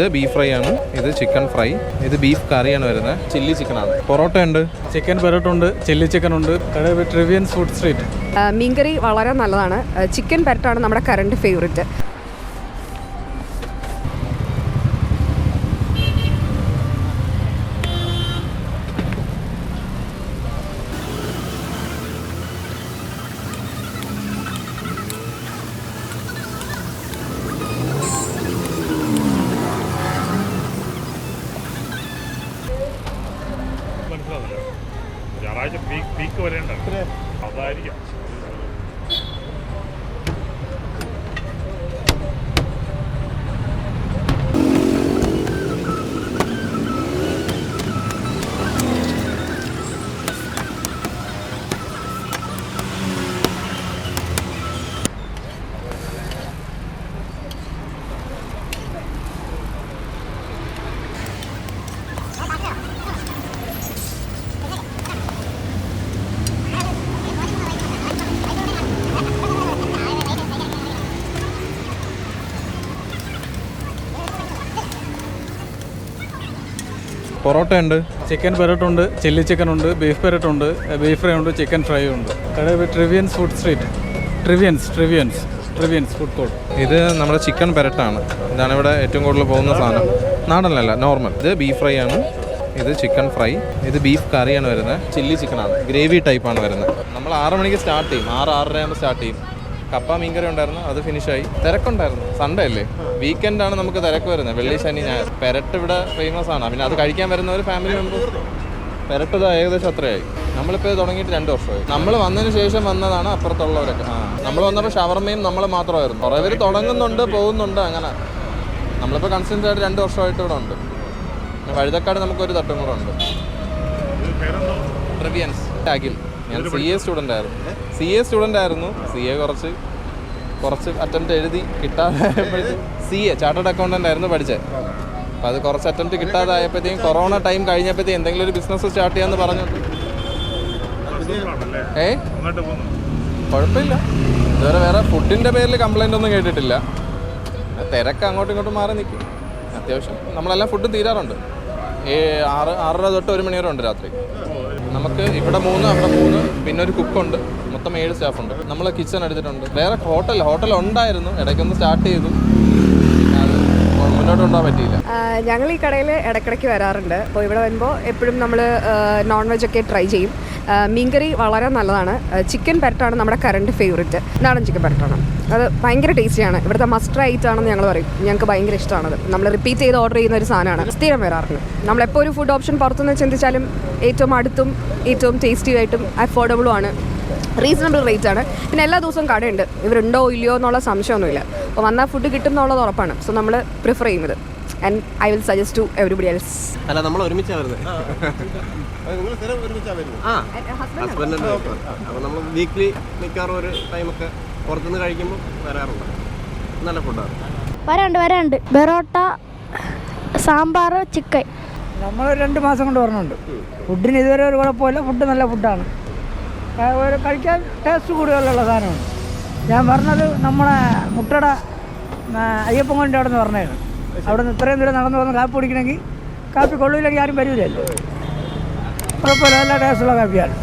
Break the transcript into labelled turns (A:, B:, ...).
A: ഇത് beef fry ആണ്. ഇത് ചിക്കൻ ഫ്രൈ ഇത് ബീഫ് കറിയാണ് വരുന്നത്. ചില്ലി ചിക്കൻ ആണ്. പൊറോട്ട ഉണ്ട്.
B: ചിക്കൻ പൊറോട്ട ഉണ്ട് ചില്ലി ചിക്കൻ ഉണ്ട്. ട്രിവിയൻ ഫുഡ് സ്ട്രീറ്റ്
C: മീൻകറി വളരെ നല്ലതാണ്. ചിക്കൻ പെരട്ടാണ് നമ്മുടെ കറണ്ട് ഫേവറേറ്റ്
D: പീക്ക് പീക്ക് അതായിരിക്കാം.
A: പൊറോട്ട ഉണ്ട്.
B: ചിക്കൻ പെരട്ട് ഉണ്ട് ചില്ലി ചിക്കൻ ഉണ്ട് ബീഫ് പെരട്ട് ഉണ്ട് ബീഫ് ഫ്രൈ ഉണ്ട് ചിക്കൻ ഫ്രൈ ഉണ്ട്. കടയിൽ Trivians food street Trivians Trivians Trivians food court
A: ഇത് നമ്മുടെ ചിക്കൻ പെരട്ടാണ്. ഇതാണ് ഇവിടെ ഏറ്റവും കൂടുതൽ പോകുന്ന സാധനം. നാടനല്ല നോർമൽ ഇത് ബീഫ് ഫ്രൈ ആണ്. ഇത് ചിക്കൻ ഫ്രൈ. ഇത് ബീഫ് കറിയാണ് വരുന്നത്. ചില്ലി ചിക്കനാണ്. ഗ്രേവി ടൈപ്പാണ് വരുന്നത്. നമ്മൾ ആറ് മണിക്ക് സ്റ്റാർട്ട് ചെയ്യും. ആറ് ആറര ആകുമ്പോൾ സ്റ്റാർട്ട് ചെയ്യും. കപ്പ മീൻകറി ഉണ്ടായിരുന്നു അത് ഫിനിഷായി തിരക്കുണ്ടായിരുന്നു. സൺഡേ അല്ലേ? വീക്കെൻഡ് ആണ് നമുക്ക് തിരക്ക് വരുന്നത്. വെള്ളി ശനി ഞാൻ പെരട്ട് ഇവിടെ ഫേമസ് ആണ്. പിന്നെ അത് കഴിക്കാൻ വരുന്ന ഒരു ഫാമിലി മെമ്പേഴ്സ് പെരട്ട് ഇത് ഏകദേശം അത്രയായി. നമ്മളിപ്പോൾ തുടങ്ങിയിട്ട് രണ്ട് വർഷമായി. നമ്മൾ വന്നതിന് ശേഷം വന്നതാണ് അപ്പുറത്തുള്ളവരൊക്കെ. ആ നമ്മൾ വന്നപ്പോൾ ഷവർമയും നമ്മൾ മാത്രമായിരുന്നു. കുറേ പേര് തുടങ്ങുന്നുണ്ട് പോകുന്നുണ്ട് അങ്ങനെ. നമ്മളിപ്പോൾ കൺസിസ്റ്റന്റ് ആയിട്ട് രണ്ട് വർഷമായിട്ട് ഇവിടെ ഉണ്ട്. വഴുതക്കാട് നമുക്കൊരു തട്ടും കൂടെ ഉണ്ട് ട്രിവിയൻസ് അഖിൽ. ഞാൻ സി എ സ്റ്റുഡന്റ് ആയിരുന്നു. സി എ സ്റ്റുഡന്റ് ആയിരുന്നു. സി എ കുറച്ച് കുറച്ച് അറ്റംപ്റ്റ് എഴുതി കിട്ടാതെ സി എ ചാർട്ടേഡ് അക്കൗണ്ടന്റ് ആയിരുന്നു പഠിച്ചത്. അപ്പം അത് കുറച്ച് അറ്റംപ്റ്റ് കിട്ടാതായപ്പോഴത്തേക്കും കൊറോണ ടൈം കഴിഞ്ഞപ്പോഴത്തേക്കും എന്തെങ്കിലും ഒരു ബിസിനസ് സ്റ്റാർട്ട് ചെയ്യാമെന്ന്
D: പറഞ്ഞു.
A: ഏ? കുഴപ്പമില്ല. ഇതുവരെ വേറെ ഫുഡിന്റെ പേരിൽ കംപ്ലൈന്റ് ഒന്നും കേട്ടിട്ടില്ല. തിരക്ക് അങ്ങോട്ടും ഇങ്ങോട്ടും മാറി നിൽക്കും. അത്യാവശ്യം നമ്മളെല്ലാം ഫുഡ് തീരാറുണ്ട്. ഏ ആറ് ആറര തൊട്ട് ഒരു മണി വരെ ഉണ്ട് രാത്രി. നമുക്ക് ഇവിടെ മൂന്ന് അവിടെ മൂന്ന്. പിന്നെ ഒരു കുക്കുണ്ട്. മൊത്തം ഏഴ് സ്റ്റാഫുണ്ട് നമ്മൾ കിച്ചൺ എടുത്തിട്ടുണ്ട്. വേറെ ഹോട്ടൽ ഹോട്ടൽ ഉണ്ടായിരുന്നു. ഇടയ്ക്കൊന്ന് സ്റ്റാർട്ട് ചെയ്തു.
C: ഞങ്ങൾ ഈ കടയിൽ ഇടയ്ക്കിടയ്ക്ക് വരാറുണ്ട്. അപ്പോൾ ഇവിടെ വരുമ്പോൾ എപ്പോഴും നമ്മൾ നോൺ വെജ് ഒക്കെ ട്രൈ ചെയ്യും. മീൻകറി വളരെ നല്ലതാണ്. ചിക്കൻ പെരട്ടാണ് നമ്മുടെ കറണ്ട് ഫേവറേറ്റ് നാടൻ ചിക്കൻ പെരട്ടാണ്. അത് ഭയങ്കര ടേസ്റ്റിയാണ് ഇവിടുത്തെ മസ്റ്റർ ഐറ്റം ആണെന്ന് ഞങ്ങൾ പറയും. ഞങ്ങൾക്ക് ഭയങ്കര ഇഷ്ടമാണത് നമ്മൾ റിപ്പീറ്റ് ചെയ്ത് ഓർഡർ ചെയ്യുന്ന ഒരു സാധനമാണ്. സ്ഥിരം വരാറുണ്ട്. നമ്മളെപ്പോൾ ഒരു ഫുഡ് ഓപ്ഷൻ പുറത്തുനിന്ന് ചിന്തിച്ചാലും ഏറ്റവും അടുത്തും ഏറ്റവും ടേസ്റ്റി ആയിട്ടും അഫോർഡബിളും ആണ്. റീസണബിൾ റേറ്റ് ആണ് പിന്നെ എല്ലാ ദിവസവും കടയുണ്ട്. ഇവരുണ്ടോ ഇല്ലയോ എന്നുള്ള സംശയമൊന്നുമില്ല. അപ്പോൾ വന്നാൽ ഫുഡ് കിട്ടും എന്നുള്ളത് ഉറപ്പാണ്. സോ നമ്മൾ പ്രിഫർ ചെയ്യുന്നത്. And I will suggest to everybody else
E: അല്ല നമ്മൾ ഒരുമിച്ചാ വരുന്നത് അപ്പോൾ നമ്മൾ വീക്ക്ലി മിക്കവാറും ഒരു ടൈമൊക്കെ പുറത്തുനിന്ന് കഴിക്കുമ്പോൾ വരാറുണ്ട്. നല്ല ഫുഡാണ്
F: വരാണ്ട് വരാണ്ട്. ബെറോട്ട സാമ്പാർ ചിക്കൻ
G: നമ്മൾ രണ്ട് മാസം കൊണ്ട് പറഞ്ഞുണ്ട് ഫുഡിന് ഇതുവരെ ഒരു കുഴപ്പമില്ല ഫുഡ് നല്ല ഫുഡാണ് കഴിക്കാൻ ടേസ്റ്റ് കൂടുതലുള്ള സാധനമാണ്. ഞാൻ പറഞ്ഞത് നമ്മളെ മുട്ടട അയ്യപ്പൻ കൊണ്ട് അവിടെ നിന്ന് പറഞ്ഞതാണ് അവിടെ നിന്ന് ഇത്രയും ദൂരം നടന്നു വന്ന് കാപ്പി കുടിക്കണമെങ്കിൽ കാപ്പി കൊള്ളില്ലെങ്കിൽ ആരും വരില്ലല്ലോ കുഴപ്പമില്ല നല്ല ടേസ്റ്റുള്ള കാപ്പിയാണ്.